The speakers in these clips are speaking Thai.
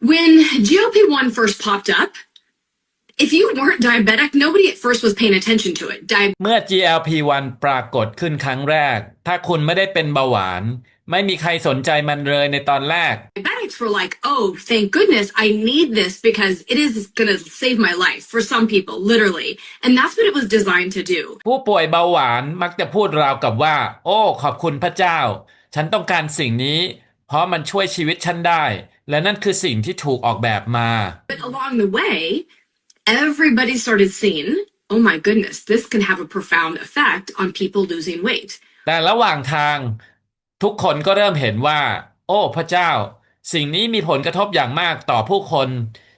When GLP 1 first popped up, if you weren't diabetic, nobody at first was paying attention to it. Di- เมื่อ GLP-1 ปรากฏขึ้นครั้งแรก ถ้าคุณไม่ได้เป็นเบาหวาน ไม่มีใครสนใจมันเลยในตอนแรก diabetics were like, oh, thank goodness I need this because it is going to save my life for some people, literally. And that's what it was designed to do. ผู้ป่วยเบาหวานมักจะพูดราวกับว่า โอ้ ขอบคุณพระเจ้า ฉันต้องการสิ่งนี้ เพราะมันช่วยชีวิตฉันได้ และนั่นคือสิ่งที่ถูกออกแบบมา But along the way, everybody started seeing, oh my goodness, this can have a profound effect on people losing weight. แต่ระหว่างทาง ทุกคนก็เริ่มเห็นว่า โอ้ พระเจ้า สิ่งนี้มีผลกระทบอย่างมากต่อผู้คน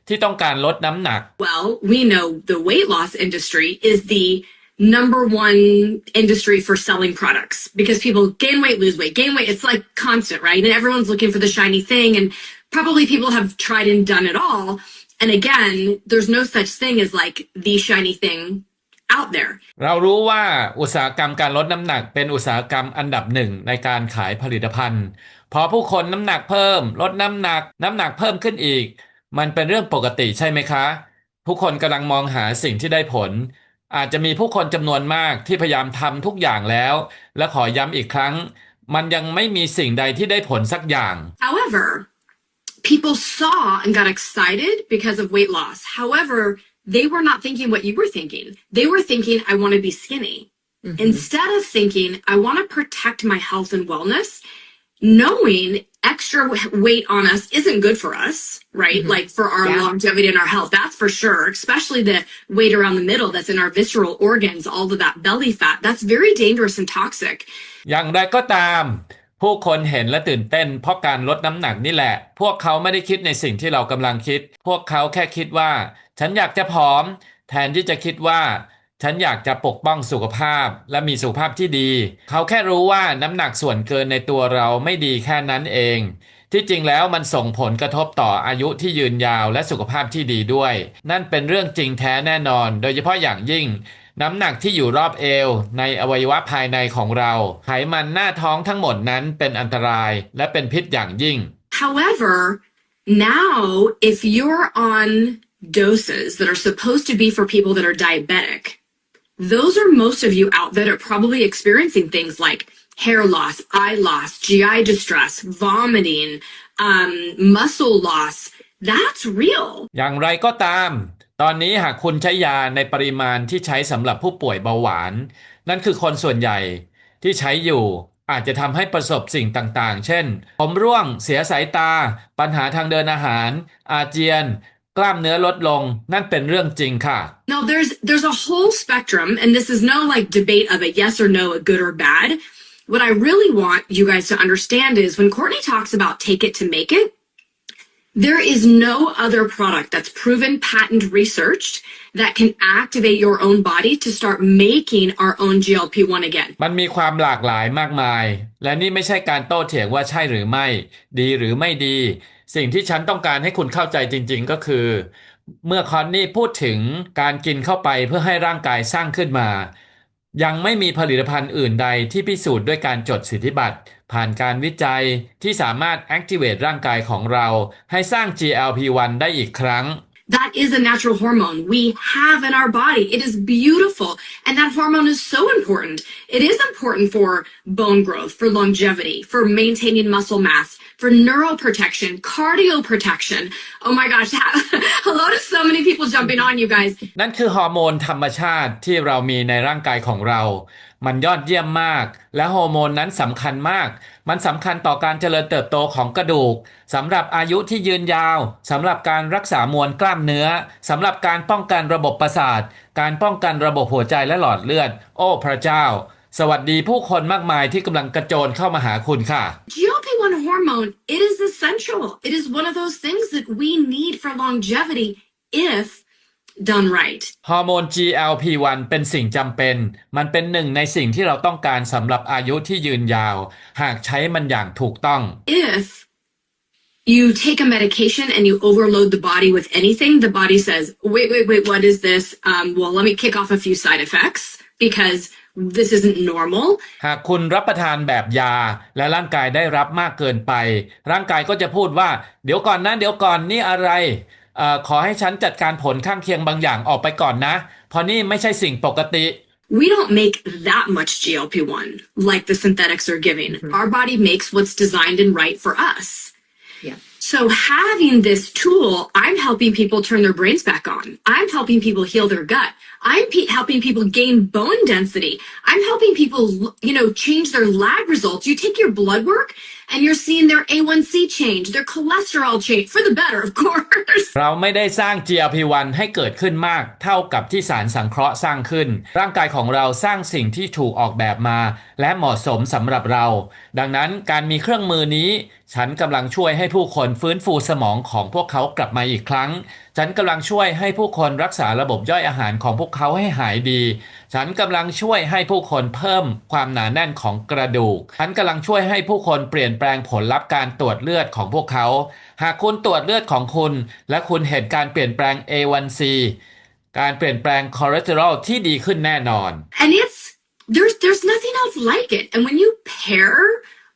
ที่ต้องการลดน้ำหนัก Well, we know the weight loss industry is the number one industry for selling products because people gain weight, lose weight, gain weight. It's like constant, right? And everyone's looking for the shiny thing. And probably people have tried and done it all. And again, there's no such thing as like the shiny thing out there. เรารู้ว่าอุตสาหกรรมการลดน้ำหนักเป็นอุตสาหกรรมอันดับหนึ่งในการขายผลิตภัณฑ์พอผู้คนน้ำหนักเพิ่ม ลดน้ำหนัก น้ำหนักเพิ่มขึ้นอีก มันเป็นเรื่องปกติใช่ไหมคะ ผู้คนกำลังมองหาสิ่งที่ได้ผล อาจจะมีผู้คนจำนวนมากที่พยายามทำทุกอย่างแล้ว และขอย้ำอีกครั้ง มันยังไม่มีสิ่งใดที่ได้ผลสักอย่าง However, people saw and got excited because of weight loss. However, they were not thinking what you were thinking. They were thinking, I want to be skinny. Instead of thinking, I want to protect my health and wellness, knowing extra w- weight on us isn't good for us, right? Mhm. Like for our Yeah. longevity and our health, that's for sure. Especially the weight around the middle that's in our visceral organs, all of that belly fat. That's very dangerous and toxic. อย่างไรก็ตาม ผู้คนเห็นและตื่นเต้นเพราะการลดน้ำหนักนี่แหละ พวกเขาไม่ได้คิดในสิ่งที่เรากำลังคิด พวกเขาแค่คิดว่า ฉันอยากจะผอม แทนที่จะคิดว่า ฉันอยากจะปกป้องสุขภาพและมีสุขภาพที่ดี เขาแค่รู้ว่าน้ำหนักส่วนเกินในตัวเราไม่ดีแค่นั้นเอง ที่จริงแล้วมันส่งผลกระทบต่ออายุที่ยืนยาวและสุขภาพที่ดีด้วย นั่นเป็นเรื่องจริงแท้แน่นอน โดยเฉพาะอย่างยิ่ง น้ำหนักที่อยู่รอบเอว ในอวัยวะภายในของเรา ไขมันหน้าท้องทั้งหมดนั้นเป็นอันตรายและเป็นพิษอย่างยิ่ง However, now if you're on doses that are supposed to be for people that are diabetic, those are most of you out that are probably experiencing things like hair loss, eye loss, GI distress, vomiting, um, muscle loss. That's real. อย่างไรก็ตาม ตอนนี้หากคุณใช้ยาในปริมาณที่ใช้สำหรับผู้ป่วยเบาหวาน นั่นคือคนส่วนใหญ่ที่ใช้อยู่อาจจะทำให้ประสบสิ่งต่างๆ เช่น ผมร่วง เสียสายตา ปัญหาทางเดินอาหาร อาเจียน กล้ามเนื้อลดลง นั่นเป็นเรื่องจริงค่ะ Now there's there's a whole spectrum, and this is no like debate of a yes or no, a good or bad. What I really want you guys to understand is when Courtney talks about take it to make it, there is no other product that's proven patent researched that can activate your own body to start making our own GLP-1 again. มันมีความหลากหลายมากมาย และนี่ไม่ใช่การโต้เถียงว่าใช่หรือไม่ ดีหรือไม่ดี สิ่งที่ฉันต้องการให้คุณเข้าใจจริง ๆ ก็คือ เมื่อคอนนี่พูดถึงการกินเข้าไปเพื่อให้ร่างกายสร้างขึ้นมา ยังไม่มีผลิตภัณฑ์อื่นใดที่พิสูจน์ด้วยการจดสิทธิบัตร ผ่านการวิจัยที่สามารถ activate ร่างกายของเรา ให้สร้าง GLP-1 ได้อีกครั้ง That is a natural hormone we have in our body. It is beautiful. And that hormone is so important. It is important for bone growth, for longevity, for maintaining muscle mass, for neural protection, cardio protection. Oh my gosh. Hello to so many people jumping on you guys. นั่นคือฮอร์โมนธรรมชาติที่เรามีในร่างกายของเรา มันยอดเยี่ยมมาก และฮอร์โมนนั้นสำคัญมาก มันสำคัญต่อการเจริญเติบโตของกระดูกสำหรับอายุที่ยืนยาวสำหรับการรักษามวลกล้ามเนื้อสำหรับการป้องกันระบบประสาท การป้องกันระบบหัวใจและหลอดเลือด โอ้พระเจ้า สวัสดีผู้คนมากมายที่กำลังกระโจนเข้ามาหาคุณค่ะ GLP-1 hormone, it is essential. It is one of those things that we need for longevity if done right. ฮอร์โมน GLP-1 เป็นสิ่งจำเป็น มันเป็นหนึ่งในสิ่งที่เราต้องการสำหรับอายุที่ยืนยาว หากใช้มันอย่างถูกต้อง if you take a medication and you overload the body with anything, the body says, wait, wait, wait, what is this? Um, well, let me kick off a few side effects because this isn't normal. หากคุณรับประทานแบบยา และร่างกายได้รับมากเกินไป ร่างกายก็จะพูดว่า เดี๋ยวก่อนนะเดี๋ยวก่อนนี่อะไรเอ่อ ขอให้ฉันจัดการผลข้างเคียงบางอย่างออกไปก่อนนะ เพราะนี่ไม่ใช่สิ่งปกติ We don't make that much GLP 1 like the synthetics are giving. Our body makes what's designed and right for us. Yeah. So, having this tool, I'm helping people turn their brains back on. I'm helping people heal their gut. I'm pe- helping people gain bone density. I'm helping people, you know, change their lab results. You take your blood work and you're seeing their A1C change, their cholesterol change for the better, of course. เราไม่ได้สร้าง GLP-1 ให้เกิดขึ้นมาก เท่ากับที่สารสังเคราะห์สร้างขึ้น ร่างกายของเราสร้างสิ่งที่ถูกออกแบบมา และเหมาะสมสำหรับเรา ดังนั้นการมีเครื่องมือนี้ ฉันกำลังช่วยให้ผู้คนฟื้นฟูสมองของพวกเขากลับมาอีกครั้ง ฉันกำลังช่วยให้ผู้คนรักษาระบบย่อยอาหารของพวกเขาให้หายดี ฉันกำลังช่วยให้ผู้คนเพิ่มความหนาแน่นของกระดูก ฉันกำลังช่วยให้ผู้คนเปลี่ยนแปลงผลลัพธ์การตรวจเลือดของพวกเขา หากคุณตรวจเลือดของคุณ และคุณเห็นการเปลี่ยนแปลง A1C การเปลี่ยนแปลงคอเลสเตอรอลที่ดีขึ้นแน่นอน And it's there's there's nothing else like it. And when you pair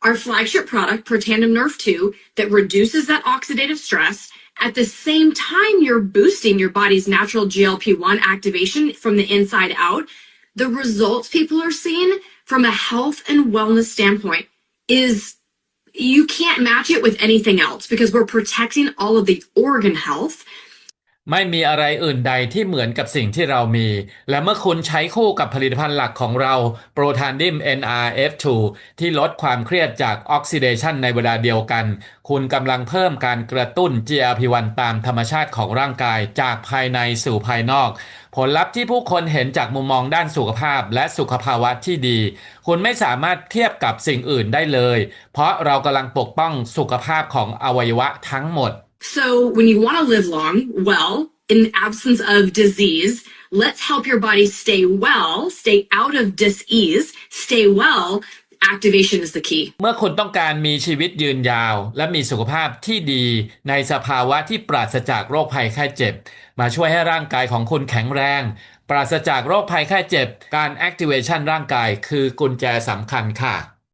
our flagship product, Protandim Nerve 2, that reduces that oxidative stress, at the same time you're boosting your body's natural GLP-1 activation from the inside out, the results people are seeing from a health and wellness standpoint is you can't match it with anything else because we're protecting all of the organ health ไม่มีอะไรอื่นใดที่เหมือนกับสิ่งที่เรามี และเมื่อคุณใช้คู่กับผลิตภัณฑ์หลักของเราโปรทานดิม NRF2 ที่ลดความเครียดจากออกซิเดชันในเวลาเดียวกัน คุณกำลังเพิ่มการกระตุ้น GLP-1 ตามธรรมชาติของร่างกายจากภายในสู่ภายนอก ผลลัพธ์ที่ผู้คนเห็นจากมุมมองด้านสุขภาพและสุขภาวะที่ดี คุณไม่สามารถเทียบกับสิ่งอื่นได้เลย เพราะเรากำลังปกป้องสุขภาพของอวัยวะทั้งหมด So when you want to live long, well, in the absence of disease, let's help your body stay well, stay out of disease, stay well. Activation is the key. เมื่อคุณต้องการมีชีวิตยืนยาว และมีสุขภาพที่ดีในสภาวะที่ปราศจากโรคภัยไข้เจ็บ มาช่วยให้ร่างกายของคุณแข็งแรง ปราศจากโรคภัยไข้เจ็บ การ activation ร่างกายคือกุญแจสำคัญค่ะ